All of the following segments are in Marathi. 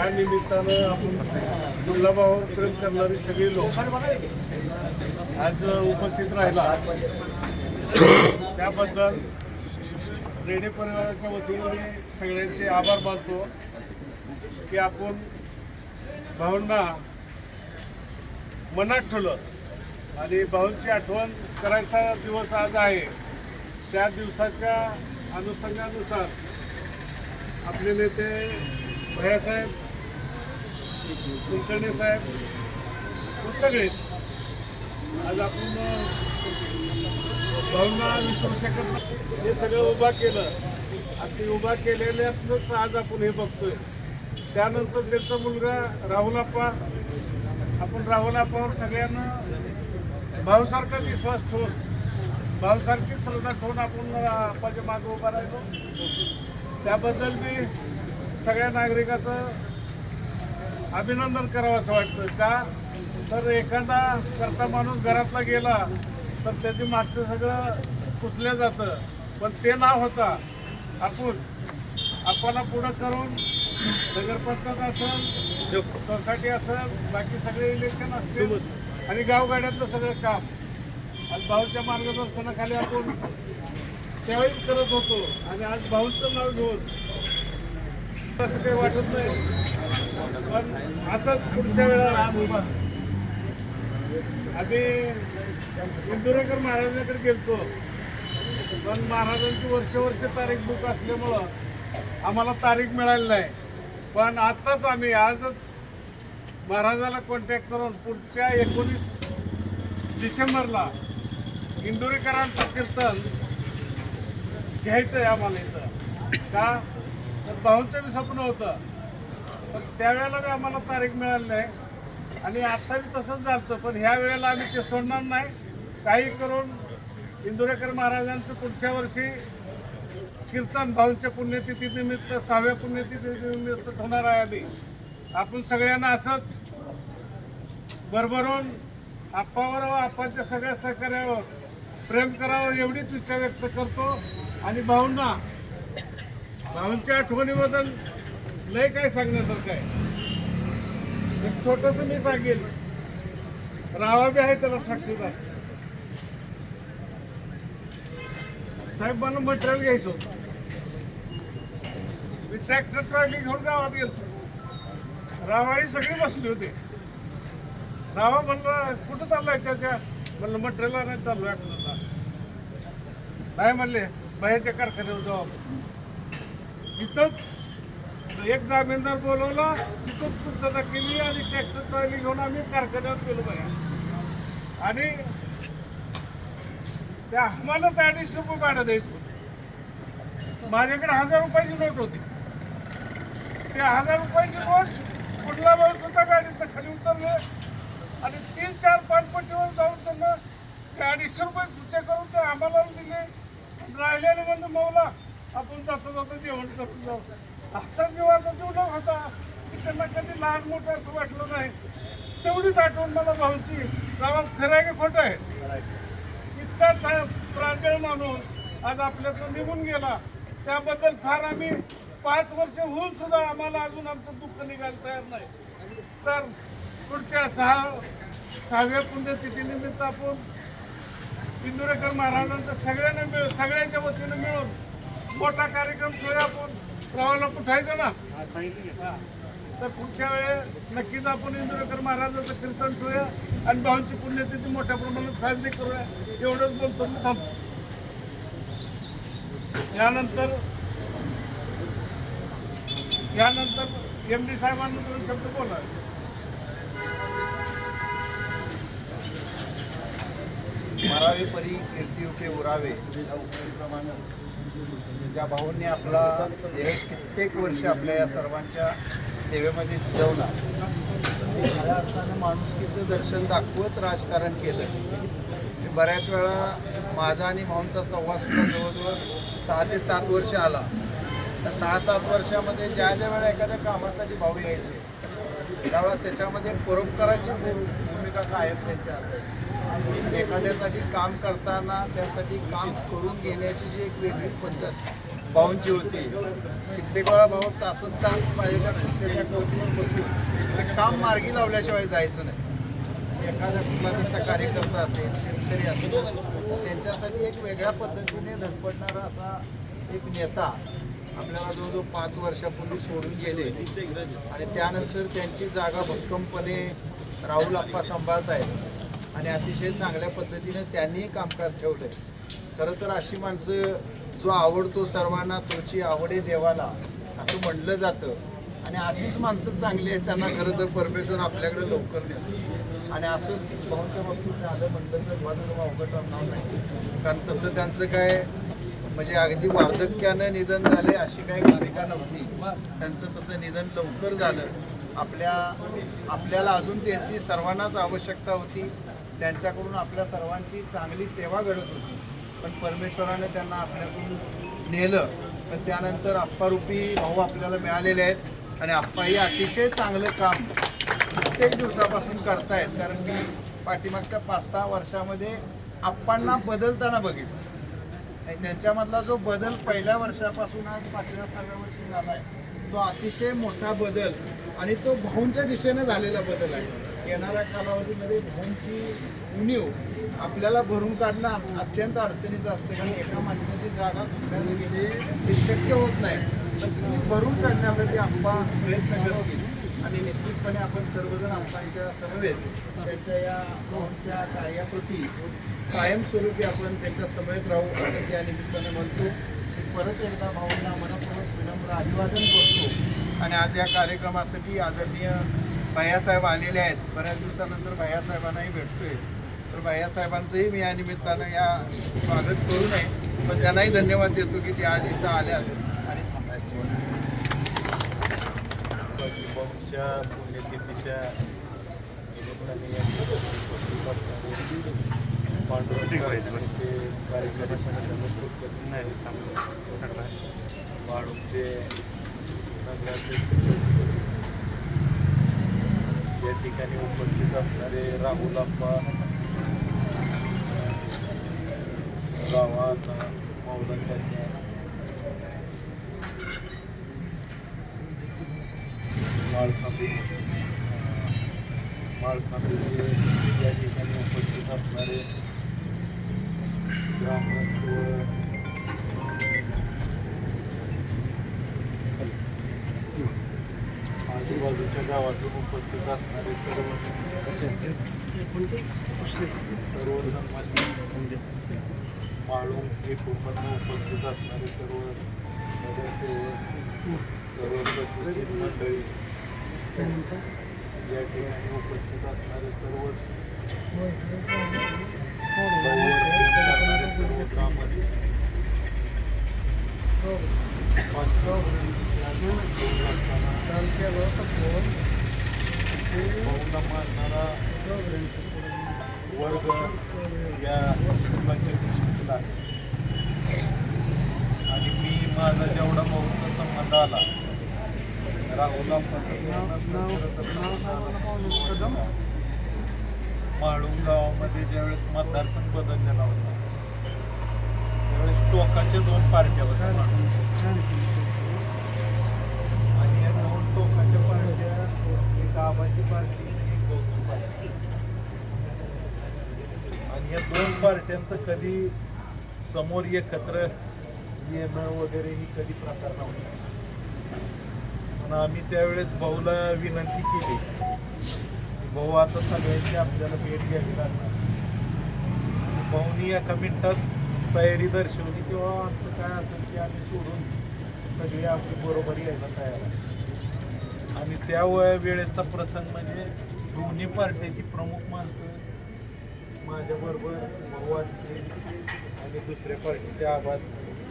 या निमित्तानं आपण दुर्लभावर प्रेम करणारी सगळी लोक आज उपस्थित राहिला. त्याबद्दल रेडे परिवाराच्या वतीने मी सगळ्यांचे आभार मानतो की आपण भाऊंना मनात ठेवलं आणि भाऊंची आठवण करायचा दिवस आज आहे. त्या दिवसाच्या अनुषंगानुसार आपले नेते भैयासाहेब कुलकर्णी साहेब हो सगळेच. आज आपण भावना विसरू शकत नाही हे सगळं उभा केलं. आणि ते उभा केलेल्यातच आज आपण हे बघतोय. त्यानंतर त्यांचा मुलगा राहुल आप्पा. आपण राहुल आप्पावर सगळ्यांना भाऊसारखाच विश्वास ठेवून भाऊसारखी श्रद्धा ठेवून आपण आप्पाच्या मागे उभा राहिलो. त्याबद्दल मी सगळ्या नागरिकाचं अभिनंदन करावं असं वाटतं का? तर एखादा करता माणूस घरातला गेला तर त्याची मागचं सगळं पुसलं जातं. पण ते ना होता आपण आपणा पुढं करून नगरपंचायत असेल सोसायटी असेल बाकी सगळे इलेक्शन असतील आणि गावगाड्यातलं सगळं काम. आणि भाऊच्या मार्गदर्शनाखाली आपण त्यावेळी करत होतो आणि आज भाऊचं नाव घेऊन तसं काही वाटत नाही. पण असंच पुढच्या वेळेला आम्ही इंदुरेकर महाराजांकडे गेलतो. पण महाराजांची वर्ष वर्ष तारीख बुक असल्यामुळं आम्हाला तारीख मिळाली नाही. पण आत्ताच आम्ही आजच महाराजाला कॉन्टॅक्ट करून पुढच्या एकोणीस डिसेंबरला इंदुरेकरांचं कीर्तन घ्यायचं आहे आम्हाला इथं. का? तर भाऊंचं बी स्वप्न होतं. पण त्यावेळेला बी आम्हाला तारीख मिळाली नाही. आणि आता बी तसंच झालं पण ह्या वेळेला आम्ही ते सोडणार नाही. काही करून इंदुरेकर महाराजांचं पुढच्या वर्षी कीर्तन भाऊंच्या पुण्यतिथीनिमित्त सहाव्या पुण्यतिथीनिमित्त होणार आहे आम्ही. आपण सगळ्यांना असंच भरभरून आप्पावर व आप्पाच्या सगळ्या सहकार्यावर प्रेम करावं एवढीच इच्छा व्यक्त करतो. आणि भाऊंना भाऊंच्या आठवणीबद्दल लय काय सांगण्यासारखं आहे. एक छोटस मी सांगेल. रावा बी आहे त्याला साक्षीदार. साहेब मला मटेरियल घ्यायचो मी ट्रॅक्टर ट्रॉली घेऊन गावात गेलो रावाही सगळी बसले होती. रावा म्हणलं कुठं चाललाय त्याच्या म्हणलं मटेरियल आणायला चाललो कुठं नाही म्हणले बाहेरच्या कारखान्यावर जाऊ आपण. तिथंच एक जामीनदार बोलवला तिथून पूर्तता केली आणि ट्रॅक्टर ट्रॉली घेऊन आम्ही कारखान्यावर गेलो बघा आणि त्या आम्हालाच अडीचशे रुपये भाडं द्यायचं माझ्याकडे हजार रुपयाची नोट होती. त्या हजार रुपयाची नोट कुठला वेळ सुद्धा गाडीत खाली उतरले आणि तीन चार पाच पटीवर जाऊन त्यांना ते अडीचशे रुपये सुट्टे करून ते आम्हाला दिले. राहिल्याने म्हणजे मौला आपण जाता जाता जेवण करून जाऊ. असा जीवाचा जीवना होता की त्यांना कधी लहान मोठं असं वाटलं नाही. तेवढीच आठवण मला भाऊची. गावात खरं आहे की खोटं आहे इतका थ- प्रांजळ माणूस आज आपल्यातून निघून गेला. त्याबद्दल फार आम्ही पाच वर्ष होऊन सुद्धा आम्हाला अजून आमचं दुःख निघायला तयार नाही. तर पुढच्या सहा सहाव्या पुण्यतिथीनिमित्त आपण इंदुरेकर महाराजांचं सगळ्यांना मिळ सगळ्यांच्या वतीनं मिळून मोठा कार्यक्रम ठेवूया आपण. प्रवाहाला कुठायचं ना? हा. तर पुढच्या वेळेस नक्कीच आपण इंदुरेकर महाराजांचं कीर्तन ठेवूया आणि भाऊंची पुण्यतिथी मोठ्या प्रमाणात साजरी करूया. एवढंच बोलतो मी. थांबतो यानंतर यानंतर एम डी साहेबांना दोन शब्द बोला मरावे परी कीर्ती उठे उरावे. ज्या भाऊंनी आपला देह कित्येक वर्ष आपल्या या सर्वांच्या सेवेमध्ये झिजवला ते खऱ्या अर्थानं माणुसकीचं दर्शन दाखवत राजकारण केलं. बऱ्याच वेळा माझा आणि भाऊंचा संवाद सुद्धा जवळजवळ सहा ते सात वर्ष आला. तर सहा सात वर्षामध्ये ज्या ज्या वेळा एखाद्या कामासाठी भाऊ यायचे त्यावेळा त्याच्यामध्ये परोपकाराची भूमिका कायम त्यांची असायची एखाद्यासाठी काम करताना त्यासाठी काम करून घेण्याची जी एक वेगळी पद्धत भाऊंची होती कित्येक वेळा भाऊ तासन तास माझ्या खुर्चीच्या कोचवर बसून ते काम मार्गी लावल्याशिवाय जायचं नाही. एखादा कुठला त्यांचा कार्यकर्ता असेल शेतकरी असेल त्यांच्यासाठी एक वेगळ्या पद्धतीने धडपडणारा असा एक नेता आपल्याला जो जो पाच वर्षापूर्वी सोडून गेले. आणि त्यानंतर त्यांची जागा भक्कमपणे राहुल आप्पा सांभाळत आहेत आणि अतिशय चांगल्या पद्धतीने त्यांनी कामकाज ठेवलंय. खरं तर अशी माणसं जो आवडतो सर्वांना तोची आवडे देवाला असं म्हटलं जातं. आणि अशीच माणसं चांगली आहेत त्यांना खरं तर परमेश्वर आपल्याकडे लवकर नेतो आणि असंच भाऊंच्या बाबतीत झालं म्हटलं तर वाटसं अवघड राहणार नाही. कारण तसं त्यांचं काय म्हणजे अगदी वार्धक्यानं निधन झाले अशी काही भूमिका नव्हती त्यांचं तसं निधन लवकर झालं. आपल्या आपल्याला अजून त्यांची सर्वांनाच आवश्यकता होती. त्यांच्याकडून आपल्या सर्वांची चांगली सेवा घडत होती. पण परमेश्वराने त्यांना आपल्याकडून नेलं. पण त्यानंतर आप्पारूपी भाऊ आपल्याला मिळालेले आहेत. आणि आप्पाही अतिशय चांगलं काम प्रत्येक दिवसापासून करतायत. कारण की पाठीमागच्या पाच सहा वर्षामध्ये आप्पांना बदलताना बघितलं. त्याच्यामधला जो बदल पहिल्या वर्षापासून आज पाचव्या सहाव्या वर्षी झाला आहे तो अतिशय मोठा बदल आणि तो भाऊंच्या दिशेनं झालेला बदल आहे. येणाऱ्या कालावधीमध्ये भाऊंची उणीव आपल्याला भरून काढणं अत्यंत अडचणीचं असतं कारण एका माणसाची जागा दुसऱ्याने गेली हे शक्य होत नाही. तर ती भरून काढण्यासाठी आप्पा प्रयत्न करतील. आणि निश्चितपणे आपण सर्वजण आमच्या समवेत त्यांच्या या मोहनच्या कार्याप्रती कायमस्वरूपी आपण त्यांच्या समवेत राहू असंच या निमित्तानं म्हणतो. परत एकदा भाऊंना मनपूर्वक विनम्र अभिवादन करतो. आणि आज या कार्यक्रमासाठी आदरणीय भैयासाहेब आलेले आहेत. बऱ्याच दिवसानंतर भैयासाहेबांनाही भेटतोय. तर भैयासाहेबांचंही मी या निमित्तानं या स्वागत करू नये. पण त्यांनाही धन्यवाद देतो की ते आज इथं आल्या आहे चांगलं वाळूचे नगराचे या ठिकाणी उपस्थित असणारे राहुल आप्पा गावात मौलांच्या माळखांबी या ठिकाणी उपस्थित असणारे ग्रामस्थ आजूबाजूच्या गावातून उपस्थित असणारे सर्व सर्व धर्माचे माळूम श्रीपूरमधून उपस्थित असणारे सर्व नगरसेवक सर्व प्रतिष्ठित मंडळी या ठिकाणी उपस्थित असणारे सर्व भाऊ प्रेम करणारे सर्व ग्रामस्थ भाऊला मानणारा वर्ग या पंचकृषीला आणि मी माझा जेवढा भाऊचा संबंध आला राहुल माळूम गावामध्ये ज्यावेळेस मतदारसंघ बदललेला होता त्यावेळेस टोकाच्या दोन पार्ट्या होत्या आणि या दोन टोकाच्या पार्ट्या एक आबाची पार्टी आणि एक गौतम पार्टी आणि या दोन पार्ट्यांचं कधी समोर एकत्र येणं वगैरे ही कधी प्रकार नव्हता. पण आम्ही त्यावेळेस भाऊला विनंती केली. भाऊ आता सगळ्यांची आपल्याला भेट घ्यावी लागणार. भाऊनी एका मिनिटात तयारी दर्शवली किंवा आमचं काय असेल ते आम्ही सोडून सगळी आपली बरोबर यायला तयार आहे. आणि त्या वया- वेळेचा प्रसंग म्हणजे दोन्ही पार्ट्याची प्रमुख माणसं माझ्याबरोबर भाऊ असतील आणि दुसऱ्या पार्टीचे आवाज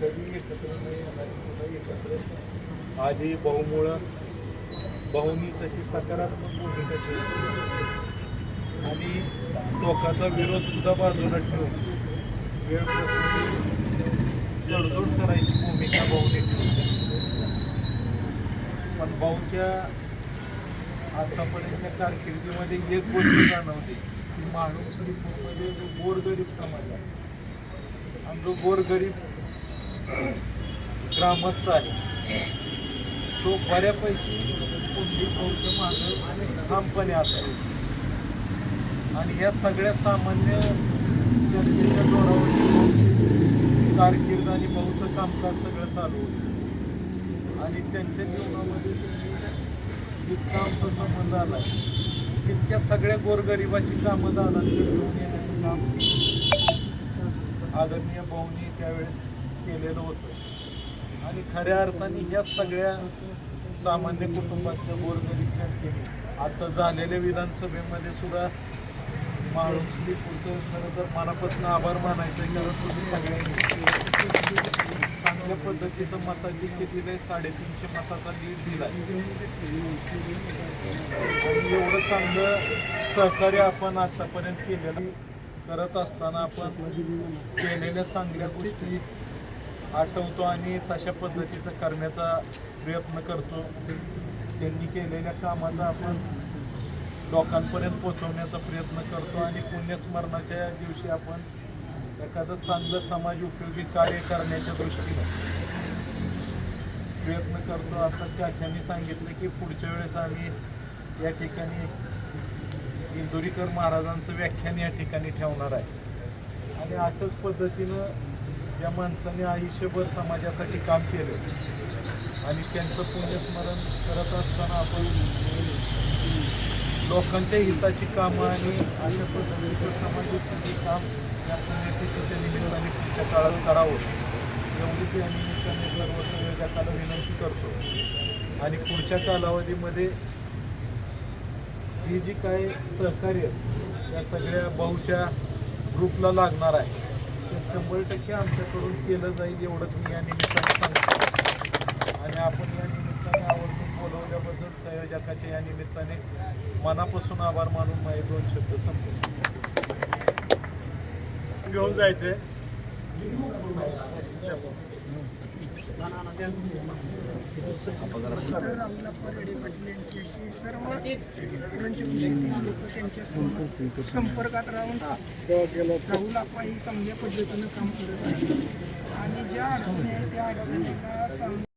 कधी एकत्र नाही येणार पुन्हा एकत्र आधी भाऊमुळं भाऊनी तशी सकारात्मक भूमिका केली आणि लोकांचा विरोध सुद्धा बाजूला ठेवून वेळ तडजोड करायची भूमिका बहुने ठेवली पण भाऊच्या आतापर्यंतच्या कारकिर्दीमध्ये एक गोष्ट जाणवली की माणूस श्रीपूरमध्ये जो गोरगरीब समाज आहे आणि जो गोरगरीब ग्रामस्थ आहे तो बऱ्यापैकी कुंडी बौद्ध आणि ठामपणे असायचा आणि या सगळ्या सामान्य जनतेच्या जोरावर कारकीर्द आणि भाऊचं कामकाज सगळं चालू होतं. आणि त्यांच्या जीवनामध्ये जितका आमचा संबंध आला तितक्या सगळ्या गोरगरिबाची कामं दादा घेऊन येण्याचं काम आदरणीय भाऊनी त्यावेळेस केलेलं होतं. आणि खऱ्या अर्थाने या सगळ्या सामान्य कुटुंबातल्या गोरगरीब जनतेने आता झालेल्या विधानसभेमध्ये सुद्धा माळुसली पुढचं खरं तर मनापासून आभार मानायचं आहे. कारण तुम्ही सगळ्यांनी चांगल्या पद्धतीचं मताधिक्य आहे साडेतीनशे मताचा लीड दिला आणि एवढं चांगलं सहकार्य आपण आतापर्यंत केलेलं करत असताना आपण केलेल्या चांगल्या गोष्टी आठवतो आणि तशा पद्धतीचं करण्याचा प्रयत्न करतो. त्यांनी केलेल्या कामाचा आपण लोकांपर्यंत पोचवण्याचा प्रयत्न करतो आणि पुण्यस्मरणाच्या दिवशी आपण एखादं चांगलं समाज उपयोगी कार्य करण्याच्या दृष्टीनं प्रयत्न करतो. आता चाच्यानी सांगितलं की पुढच्या वेळेस आम्ही या ठिकाणी इंदुरीकर महाराजांचं व्याख्यान या ठिकाणी ठेवणार आहे. आणि अशाच पद्धतीनं या माणसाने आयुष्यभर समाजासाठी काम केलं. आणि त्यांचं पुण्यस्मरण करत असताना आपण लोकांच्या हिताची कामं आणि अशा पद्धतीचं समाजाचे काम या पुण्यतिथीच्या निमित्ताने पुढच्या काळात करावं. एवढीच या निमित्ताने सर्व संयोजकाला विनंती करतो. आणि पुढच्या कालावधीमध्ये जी जी काय सहकार्य या सगळ्या भाऊच्या ग्रुपला लागणार आहे ते शंभर टक्के आमच्याकडून केलं जाईल एवढंच मी या निमित्ताने सांगतो. आणि आपण या निमित्ताने आवर्जून बोलवल्याबद्दल संयोजकाच्या या निमित्ताने मनापासून आभार मानून माझे दोन शब्द संपले. घेऊन जायचंय. सर्व त्यांच्या संपर्कात राहून राहुल आप्पा ही चांगल्या पद्धतीनं काम करत आहे आणि ज्या अडचणी आहेत त्या अडचणीला सांग